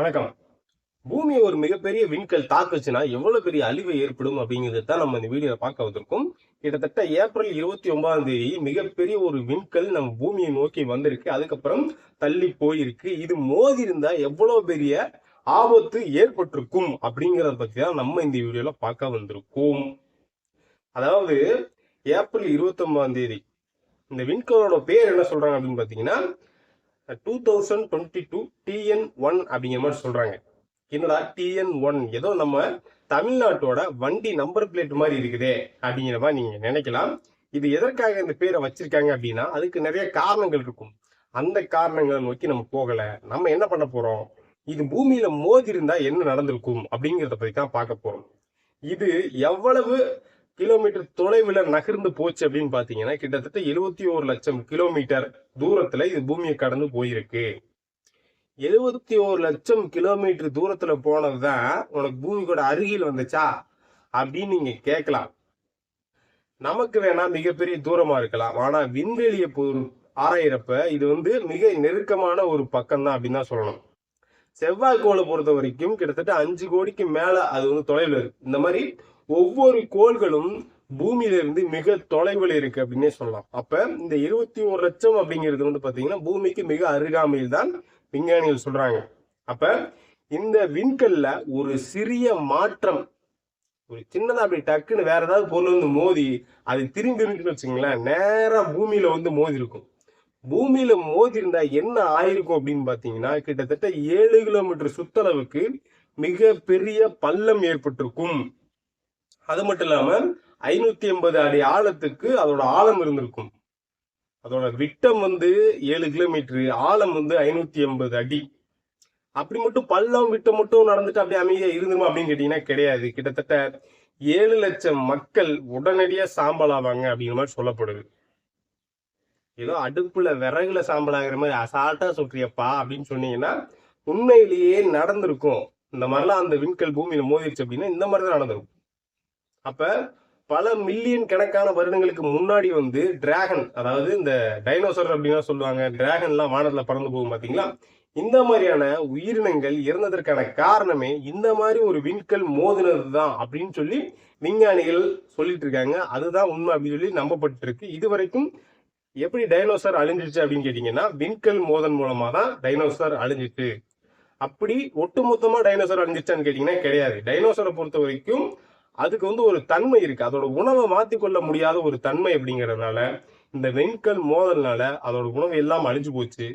வணக்கம். பூமி ஒரு மிகப்பெரிய விண்கல் தாக்குச்சுன்னா எவ்வளவு பெரிய அழிவு ஏற்படும் அப்படிங்கிறது தான் நம்ம இந்த வீடியோ பார்க்க வந்திருக்கோம். கிட்டத்தட்ட ஏப்ரல் இருபத்தி ஒன்பதாம் தேதி மிகப்பெரிய ஒரு விண்கல் நம்ம பூமியை நோக்கி வந்திருக்கு. அதுக்கப்புறம் தள்ளி போயிருக்கு. இது மோதி இருந்தா எவ்வளவு பெரிய ஆபத்து ஏற்பட்டிருக்கும் அப்படிங்கறத பத்தி தான் நம்ம இந்த வீடியோல பார்க்க வந்திருக்கோம். அதாவது ஏப்ரல் இருபத்தி ஒன்பதாம் தேதி இந்த விண்கலோட பேர் என்ன சொல்றாங்க அப்படின்னு பாத்தீங்கன்னா two thousand twenty two TN one அப்படிங்கிற மாதிரி சொல்றாங்க. என்னடா டிஎன் ஒன் ஏதோ நம்ம தமிழ்நாட்டோட வண்டி நம்பர் பிளேட் மாதிரி இருக்குதே அப்படிங்கிற மாதிரி நீங்க நினைக்கலாம். இது எதற்காக இந்த பேரை வச்சிருக்காங்க அப்படின்னா அதுக்கு நிறைய காரணங்கள் இருக்கும். அந்த காரணங்களை நோக்கி நம்ம போகல. நம்ம என்ன பண்ண போறோம்? இது பூமியில மோதி இருந்தா என்ன நடந்திருக்கும் அப்படிங்கிறத பத்தி தான் பார்க்க போறோம். இது எவ்வளவு கிலோமீட்டர் தொலைவில் நகர்ந்து போச்சு அப்படின்னு பார்த்தீங்கன்னா கிட்டத்தட்ட எழுபத்தி ஒரு லட்சம் கிலோமீட்டர் தூரத்துல இது பூமியை கடந்து போயிருக்கு. எழுபத்தி ஒரு லட்சம் கிலோமீட்டர் தூரத்துல போனதுதான் உனக்கு பூமியோட அருகில் வந்துச்சா? அப்படின்னு நீங்க கேட்கலாம். நமக்கு வேணா மிகப்பெரிய தூரமா இருக்கலாம். ஆனா விண்வெளியை பொறு ஆராயிறப்ப இது வந்து மிக நெருக்கமான ஒரு பக்கம் தான் அப்படின்னு தான் சொல்லணும். செவ்வாய் கோளை பொறுத்த வரைக்கும் கிட்டத்தட்ட அஞ்சு கோடிக்கு மேல அது வந்து தொலைவில் இருக்கு. இந்த மாதிரி ஒவ்வொரு கோள்களும் பூமியில இருந்து மிக தொலைவில் இருக்கு அப்படின்னே சொல்லலாம். அப்ப இந்த இருபத்தி ஒரு லட்சம் அப்படிங்கிறது வந்து பாத்தீங்கன்னா பூமிக்கு மிக அருகாமையில் தான் விஞ்ஞானிகள் சொல்றாங்க. அப்ப இந்த விண்கல்ல ஒரு சிறிய மாற்றம் ஒரு சின்னதா அப்படி டக்குன்னு வேற ஏதாவது பொருள் வந்து மோதி அது திரும்பி இருக்குன்னு வச்சுங்களேன் நேரா பூமியில வந்து மோதி இருக்கும் பூமியில மோதி இருந்தா என்ன ஆயிருக்கும் அப்படின்னு பாத்தீங்கன்னா கிட்டத்தட்ட ஏழு கிலோமீட்டர் சுத்தளவுக்கு மிக பெரிய பள்ளம் ஏற்பட்டிருக்கும். அது மட்டும் இல்லாம ஐநூத்தி எண்பது அடி ஆழத்துக்கு அதோட ஆழம் இருந்திருக்கும். அதோட விட்டம் வந்து ஏழு கிலோமீட்டரு. ஆழம் வந்து ஐநூத்தி எண்பது அடி. அப்படி மட்டும் பள்ளம் விட்டம் மட்டும் நடந்துட்டு அப்படியே அமைதியா இருந்துருமா அப்படின்னு கேட்டீங்கன்னா கிடையாது. கிட்டத்தட்ட ஏழு லட்சம் மக்கள் உடனடியா சாம்பல் ஆவாங்க அப்படிங்கிற மாதிரி சொல்லப்படுது. ஏதோ அடுப்புல விறகுல சாம்பல் ஆகிற மாதிரி அசால்ட்டா சொல்றியப்பா அப்படின்னு சொன்னீங்கன்னா உண்மையிலேயே நடந்திருக்கும். இந்த மாதிரிலாம் அந்த விண்கல் பூமியில மோதிருச்சு அப்படின்னா இந்த மாதிரி தான் நடந்திருக்கும். அப்ப பல மில்லியன் கணக்கான வருடங்களுக்கு முன்னாடி வந்து டிராகன் அதாவது இந்த டைனோசர் அப்படின்னா சொல்லுவாங்க. டிராகன்லாம் வானத்துல பறந்து போகும் பாத்தீங்களா? இந்த மாதிரியான உயிரினங்கள் இறந்ததற்கான காரணமே இந்த மாதிரி ஒரு விண்கல் மோதினது தான் அப்படின்னு சொல்லி விஞ்ஞானிகள் சொல்லிட்டு இருக்காங்க. அதுதான் உண்மை அப்படின்னு சொல்லி நம்பப்பட்டு இருக்கு இது வரைக்கும் எப்படி டைனோசர் அழிஞ்சிச்சு அப்படின்னு கேட்டீங்கன்னா விண்கல் மோதன் மூலமா தான் டைனோசர் அழிஞ்சிச்சு. அப்படி ஒட்டுமொத்தமா டைனோசர் அழிஞ்சிச்சான்னு கேட்டீங்கன்னா கிடையாது. டைனோசரை பொறுத்த வரைக்கும் அதுக்கு வந்து ஒரு தன்மை இருக்கு. அதோட உணவை மாத்திக்கொள்ள முடியாத ஒரு தன்மை அப்படிங்கிறதுனால இந்த வெண்கல் மோதல்னால அதோட உணவு எல்லாம் அழிஞ்சு போச்சு.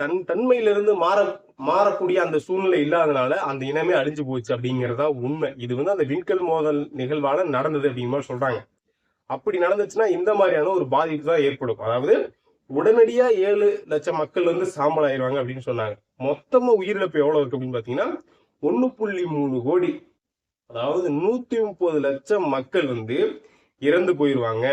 தன் தன்மையிலிருந்து மாற மாறக்கூடிய அந்த சூழ்நிலை இல்லாதனால அந்த இனமே அழிஞ்சு போச்சு அப்படிங்கிறதா உண்மை. இது வந்து அந்த விண்கல் மோதல் நிகழ்வால நடந்தது அப்படிங்கிற மாதிரி சொல்றாங்க. அப்படி நடந்துச்சுன்னா இந்த மாதிரியான ஒரு பாதிப்பு தான் ஏற்படும். அதாவது உடனடியா ஏழு லட்சம் மக்கள் வந்து சாம்பல் ஆயிடுவாங்க அப்படின்னு சொன்னாங்க. மொத்தமா உயிரிழப்பு எவ்வளவு இருக்கு அப்படின்னு பாத்தீங்கன்னா ஒன்னு புள்ளி மூணு கோடி அதாவது நூத்தி முப்பது லட்சம் மக்கள் வந்து இறந்து போயிருவாங்க.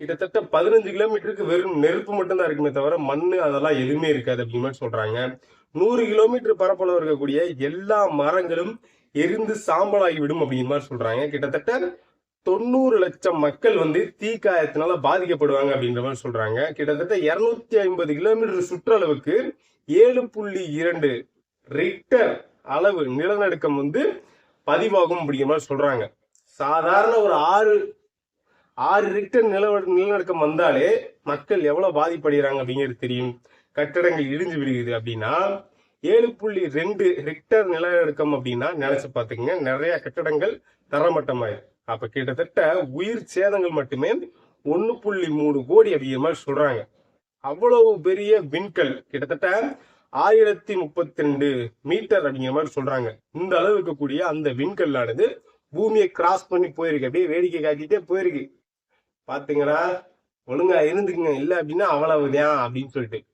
கிட்டத்தட்ட பதினஞ்சு கிலோமீட்டருக்கு வெறும் நெருப்பு மட்டும்தான் இருக்குமே தவிர மண்ணு அதெல்லாம் எதுவுமே இருக்காது அப்படின்னு மாதிரி சொல்றாங்க. நூறு கிலோமீட்டர் பரப்பளவு இருக்கக்கூடிய எல்லா மரங்களும் எரிந்து சாம்பலாகி விடும் அப்படிங்கிற மாதிரி சொல்றாங்க. கிட்டத்தட்ட தொண்ணூறு லட்சம் மக்கள் வந்து தீக்காயத்தினால பாதிக்கப்படுவாங்க அப்படின்ற மாதிரி சொல்றாங்க. கிட்டத்தட்ட இருநூத்தி ஐம்பது கிலோமீட்டர் சுற்றளவுக்கு ஏழு புள்ளி இரண்டு ரிக்டர் அளவு நிலநடுக்கம் வந்து பதிவாகும் அப்படிங்கிற மாதிரி சொல்றாங்க. சாதாரண ஒரு ஆறு ஆறு ரிக்டர் நில நிலநடுக்கம் வந்தாலே மக்கள் எவ்வளவு பாதிப்படைகிறாங்க அப்படிங்கிறது தெரியும். கட்டடங்கள் இடிஞ்சு விடுகிறது அப்படின்னா ஏழு புள்ளி ரெண்டு ரிக்டர் நிலநடுக்கம் அப்படின்னா நினைச்சு பாத்துக்கங்க நிறைய கட்டடங்கள் தரமட்டமாயிரு. அப்ப கிட்டத்தட்ட உயிர் சேதங்கள் மட்டுமே ஒன்னு புள்ளி மூணு கோடி அப்படிங்கிற மாதிரி சொல்றாங்க. அவ்வளவு பெரிய விண்கல் கிட்டத்தட்ட ஆயிரத்தி முப்பத்தி ரெண்டு மீட்டர் அப்படிங்கிற மாதிரி சொல்றாங்க. இந்த அளவு இருக்கக்கூடிய அந்த விண்கல்லானது பூமியை கிராஸ் பண்ணி போயிருக்கு. அப்படியே வேடிக்கை காட்டிட்டே போயிருக்கு. பாத்தீங்கன்னா ஒழுங்கா இருந்துக்குங்க. இல்ல அப்படின்னா அவ்வளவுதான் அப்படின்னு சொல்லிட்டு.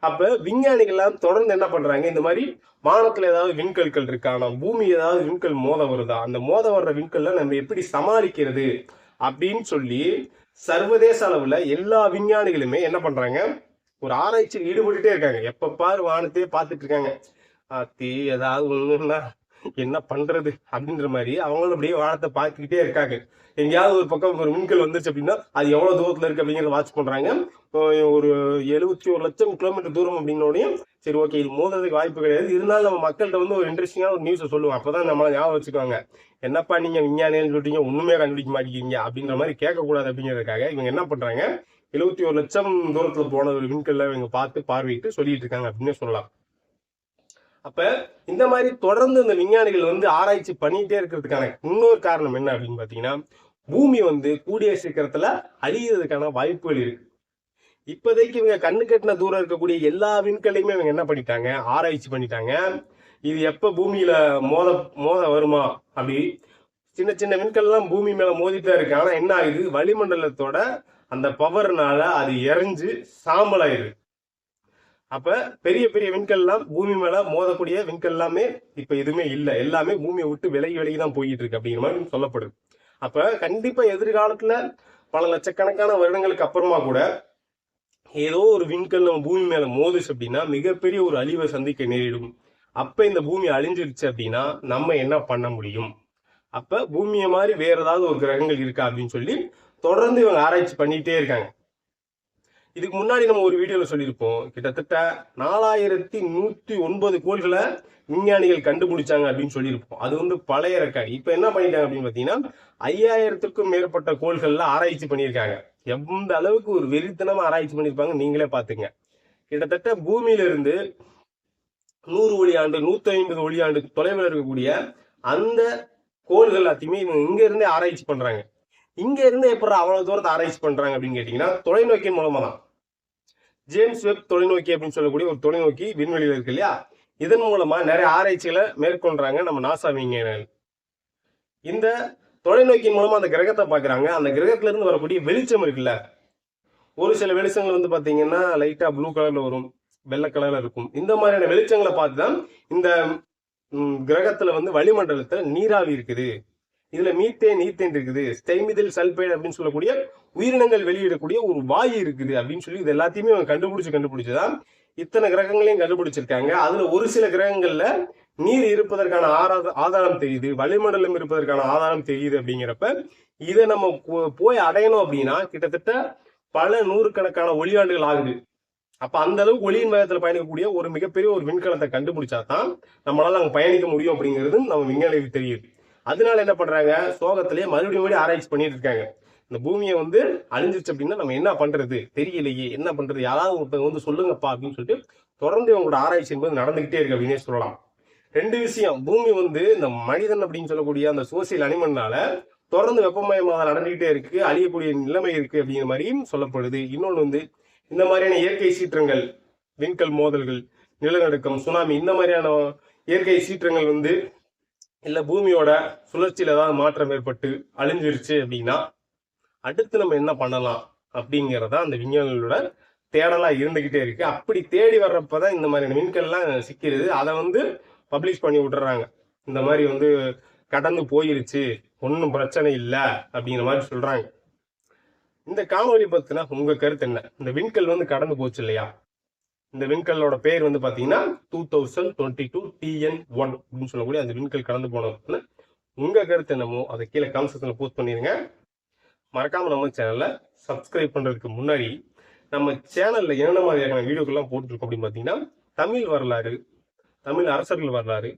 அப்ப விஞ்ஞானிகள்லாம் தொடர்ந்து என்ன பண்றாங்க? இந்த மாதிரி வானத்துல ஏதாவது விண்கல்கள் இருக்கானா பூமி ஏதாவது விண்கல் மோத வருதா? அந்த மோத வர்ற விண்கல்ல நம்ம எப்படி சமாளிக்கிறது? அப்படின்னு சொல்லி சர்வதேச அளவுல எல்லா விஞ்ஞானிகளுமே என்ன பண்றாங்க? ஒரு ஆராய்ச்சியில் ஈடுபட்டுட்டே இருக்காங்க. எப்ப பாரு வானத்தையே பார்த்துட்டு இருக்காங்க. ஆத்தி ஏதாவது ஒண்ணுன்னா என்ன பண்றது அப்படின்ற மாதிரி அவங்களும் அப்படியே வானத்தை பார்த்துக்கிட்டே இருக்காங்க. எங்கேயாவது ஒரு பக்கம் ஒரு மின்கல் வந்துருச்சு அப்படின்னா அது எவ்வளவு தூரத்துல இருக்கு அப்படிங்கிறத வாட்ச் பண்றாங்க. ஒரு எழுபத்தி ஒரு லட்சம் கிலோமீட்டர் தூரம் அப்படின்னோடையும் சரி ஓகே இது மோதுறதுக்கு வாய்ப்பு கிடையாது. இருந்தாலும் நம்ம மக்கள்கிட்ட வந்து ஒரு இன்ட்ரெஸ்டிங்கான ஒரு நியூஸை சொல்லுவோம். அப்பதான் நம்மளை ஞாபகம் வச்சுக்கோங்க என்னப்பா நீங்க விஞ்ஞானின்னு சொல்லிட்டீங்க ஒண்ணுமே கண்டுபிடிக்க மாட்டேங்கிறீங்க அப்படின்ற மாதிரி கேட்கக்கூடாது அப்படிங்கிறதுக்காக இவங்க என்ன பண்றாங்க எழுபத்தி ஒரு லட்சம் தூரத்துல போன ஒரு விண்கல்ல இவங்க பார்த்து பார்வையிட்டு சொல்லிட்டு இருக்காங்க அப்படின்னு சொல்லலாம். அப்ப இந்த மாதிரி தொடர்ந்து இந்த விஞ்ஞானிகள் வந்து ஆராய்ச்சி பண்ணிட்டே இருக்கிறதுக்கான இன்னொரு காரணம் என்ன அப்படின்னு பாத்தீங்கன்னா பூமி வந்து கூடிய சீக்கிரத்துல அழியறதுக்கான வாய்ப்புகள் இருக்கு. இப்போதைக்கு இவங்க கண்ணு கட்டின தூரம் இருக்கக்கூடிய எல்லா விண்கல்லையுமே இவங்க என்ன பண்ணிட்டாங்க? ஆராய்ச்சி பண்ணிட்டாங்க. இது எப்ப பூமியில மோத மோத வருமா? அப்படி சின்ன சின்ன விண்கல்லாம் பூமி மேல மோதிட்டு இருக்கு. ஆனா என்ன ஆகுது? வளிமண்டலத்தோட அந்த பவர்னால அது எரிஞ்சு சாம்பலாயிருது அப்ப பெரிய பெரிய விண்கல்லாம் பூமி மேல மோதக்கூடிய விண்கல் எல்லாமே இப்ப எதுவுமே இல்லை. எல்லாமே பூமியை விட்டு விலகி விலகி தான் போயிட்டு இருக்கு அப்படிங்கிற மாதிரி சொல்லப்படுது அப்ப கண்டிப்பா எதிர்காலத்துல பல லட்சக்கணக்கான வருடங்களுக்கு அப்புறமா கூட ஏதோ ஒரு விண்கல் நம்ம பூமி மேல மோதுச்சு அப்படின்னா மிகப்பெரிய ஒரு அழிவை சந்திக்க நேரிடும். அப்ப இந்த பூமி அழிஞ்சிருச்சு அப்படின்னா நம்ம என்ன பண்ண முடியும்? அப்ப பூமியை மாதிரி வேற ஏதாவது ஒரு கிரகங்கள் இருக்கா அப்படின்னு சொல்லி தொடர்ந்து இவங்க ஆராய்ச்சி பண்ணிட்டே இருக்காங்க. இதுக்கு முன்னாடி நம்ம ஒரு வீடியோல சொல்லியிருப்போம் கிட்டத்தட்ட நாலாயிரத்தி நூத்தி ஒன்பது கோள்களை விஞ்ஞானிகள் கண்டுபிடிச்சாங்க அப்படின்னு சொல்லியிருப்போம். அது வந்து பழைய ரெக்கார்டு இப்ப என்ன பண்ணிட்டாங்க அப்படின்னு பாத்தீங்கன்னா ஐயாயிரத்துக்கும் மேற்பட்ட கோள்கள்ல ஆராய்ச்சி பண்ணியிருக்காங்க. எந்த அளவுக்கு ஒரு வெறித்தனமா ஆராய்ச்சி பண்ணியிருப்பாங்க நீங்களே பாத்துங்க கிட்டத்தட்ட பூமியில இருந்து நூறு ஒளி ஆண்டு நூத்தி ஐம்பது ஒளி ஆண்டு தொலைவில் இருக்கக்கூடிய அந்த கோள்கள் எல்லாத்தையுமே இவங்க இங்க இருந்தே ஆராய்ச்சி பண்றாங்க. இங்க இருந்து எப்படி அவ்வளவு தூரத்தை ஆராய்ச்சி பண்றாங்க அப்படின்னு கேட்டீங்கன்னா தொலைநோக்கியின் மூலமா தான் ஜேம்ஸ் வெப் தொலைநோக்கி அப்படின்னு சொல்லக்கூடிய ஒரு தொலைநோக்கி விண்வெளியில் இருக்கு இல்லையா? இதன் மூலமா நிறைய ஆராய்ச்சிகளை மேற்கொள்றாங்க நம்ம நாசா விஞ்ஞானிகள். இந்த தொலைநோக்கியின் மூலமா அந்த கிரகத்தை பாக்குறாங்க அந்த கிரகத்துல இருந்து வரக்கூடிய வெளிச்சம் இருக்குல்ல? ஒரு சில வெளிச்சங்கள் வந்து பாத்தீங்கன்னா லைட்டா ப்ளூ கலர்ல வரும் வெள்ளை கலர்ல இருக்கும். இந்த மாதிரியான வெளிச்சங்களை பார்த்து தான் இந்த கிரகத்தில் கிரகத்துல வந்து வளிமண்டலத்துல நீராவி இருக்குது. இதுல மீத்தேன் ஈத்தேன் இருக்குது. ஸ்டைமிதில் சல்பைடு அப்படின்னு சொல்லக்கூடிய உயிரினங்கள் வெளியிடக்கூடிய ஒரு வாயு இருக்குது அப்படின்னு சொல்லி இது எல்லாத்தையுமே அவங்க கண்டுபிடிச்சு கண்டுபிடிச்சுதான் இத்தனை கிரகங்களையும் கண்டுபிடிச்சிருக்காங்க. அதுல ஒரு சில கிரகங்கள்ல நீர் இருப்பதற்கான ஆராத ஆதாரம் தெரியுது வளிமண்டலம் இருப்பதற்கான ஆதாரம் தெரியுது அப்படிங்கிறப்ப இதை நம்ம போ- போய் அடையணும் அப்படின்னா கிட்டத்தட்ட பல நூறுக்கணக்கான ஒளியாண்டுகள் ஆகுது. அப்ப அந்த அளவுக்கு ஒளியின் வேகத்துல பயணிக்கக்கூடிய ஒரு மிகப்பெரிய ஒரு விண்கலத்தை கண்டுபிடிச்சா தான் நம்மளால அங்க பயணிக்க முடியும் அப்படிங்கிறது நம்ம விஞ்ஞானிகளுக்கு தெரியுது. அதனால என்ன பண்றாங்க? சோகத்திலேயே மறுபடியும் மறுபடியும் ஆராய்ச்சி பண்ணிட்டு இருக்காங்க. இந்த பூமியை வந்து அழிஞ்சிருச்சு அப்படின்னா நம்ம என்ன பண்றது? தெரியலையே. என்ன பண்றது? யாராவது ஒருத்தங்க வந்து சொல்லுங்கப்பா அப்படின்னு சொல்லிட்டு தொடர்ந்து இவங்களோட ஆராய்ச்சி என்பது நடந்துகிட்டே இருக்கு அப்படின்னே சொல்லலாம். ரெண்டு விஷயம். பூமி வந்து இந்த மனிதன் அப்படின்னு சொல்லக்கூடிய அந்த சோசியல் அனிமல்னால தொடர்ந்து வெப்பமயமாக நடந்துகிட்டே இருக்கு. அழியக்கூடிய நிலைமை இருக்கு அப்படிங்கிற மாதிரியும் சொல்லப்படுது. இன்னொன்று வந்து இந்த மாதிரியான இயற்கை சீற்றங்கள் விண்கல் மோதல்கள் நிலநடுக்கம் சுனாமி இந்த மாதிரியான இயற்கை சீற்றங்கள் வந்து இல்லை பூமியோட சுழற்சியில ஏதாவது மாற்றம் ஏற்பட்டு அழிஞ்சிருச்சு அப்படின்னா அடுத்து நம்ம என்ன பண்ணலாம் அப்படிங்கிறத அந்த விஞ்ஞானிகளோட தேடலாக இருந்துக்கிட்டே இருக்கு. அப்படி தேடி வர்றப்பதான் இந்த மாதிரியான விண்கல்லாம் சிக்கிறது அதை வந்து பப்ளிஷ் பண்ணி விட்டுறாங்க. இந்த மாதிரி வந்து கடந்து போயிருச்சு ஒன்றும் பிரச்சனை இல்லை அப்படிங்கிற மாதிரி சொல்கிறாங்க இந்த காணொலி பற்றினா உங்கள் கருத்து என்ன? இந்த விண்கல் வந்து கடந்து போச்சு இல்லையா? இந்த விண்கல்லோட பேர் வந்து பார்த்தீங்கன்னா two thousand twenty two TN one அப்படின்னு சொல்லக்கூடிய அந்த விண்கல் கடந்து போன உங்கள் கருத்து என்னமோ அதை கீழே கமெண்ட் போஸ்ட் பண்ணிடுங்க மறக்காமல் நம்ம சேனலை சப்ஸ்கிரைப் பண்ணுறதுக்கு முன்னாடி நம்ம சேனலில் என்னென்ன மாதிரியான வீடியோக்கெல்லாம் போட்டுருக்கோம் அப்படின்னு பார்த்தீங்கன்னா தமிழ் வரலாறு தமிழ் அரசர்கள் வரலாறு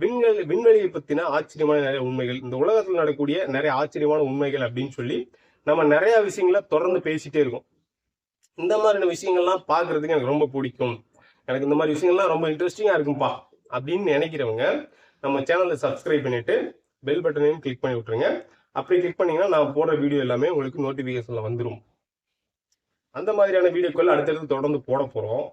விண்வெளி விண்வெளியை பற்றின ஆச்சரியமான நிறைய உண்மைகள் இந்த உலகத்தில் நடக்கக்கூடிய நிறைய ஆச்சரியமான உண்மைகள் அப்படின்னு சொல்லி நம்ம நிறையா விஷயங்களை தொடர்ந்து பேசிகிட்டே இருக்கோம். இந்த மாதிரியான விஷயங்கள்லாம் பார்க்குறதுக்கு எனக்கு ரொம்ப பிடிக்கும். எனக்கு இந்த மாதிரி விஷயங்கள்லாம் ரொம்ப இன்ட்ரெஸ்டிங்காக இருக்கும்ப்பா அப்படின்னு நினைக்கிறவங்க நம்ம சேனலை சப்ஸ்கிரைப் பண்ணிவிட்டு பெல் பட்டனையும் கிளிக் பண்ணி விட்டுருங்க. அப்படி கிளிக் பண்ணீங்கன்னா நான் போடுற வீடியோ எல்லாமே உங்களுக்கு நோட்டிஃபிகேஷனில் வந்துடும் அந்த மாதிரியான வீடியோக்கள் அடுத்தடுத்து தொடர்ந்து போட போகிறோம்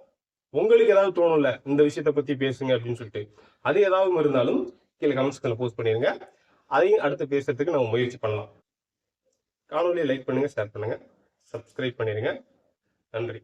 உங்களுக்கு ஏதாவது தோணும்ல இந்த விஷயத்தை பற்றி பேசுங்க அப்படின்னு சொல்லிட்டு. அது ஏதாவது இருந்தாலும் கீழே கமெண்ட்ஸ்ல போஸ்ட் பண்ணிடுங்க. அதையும் அடுத்து பேசுறதுக்கு நம்ம முயற்சி பண்ணலாம். காணொலியை லைக் பண்ணுங்கள் ஷேர் பண்ணுங்கள் சப்ஸ்கிரைப் பண்ணிடுங்க. நன்றி.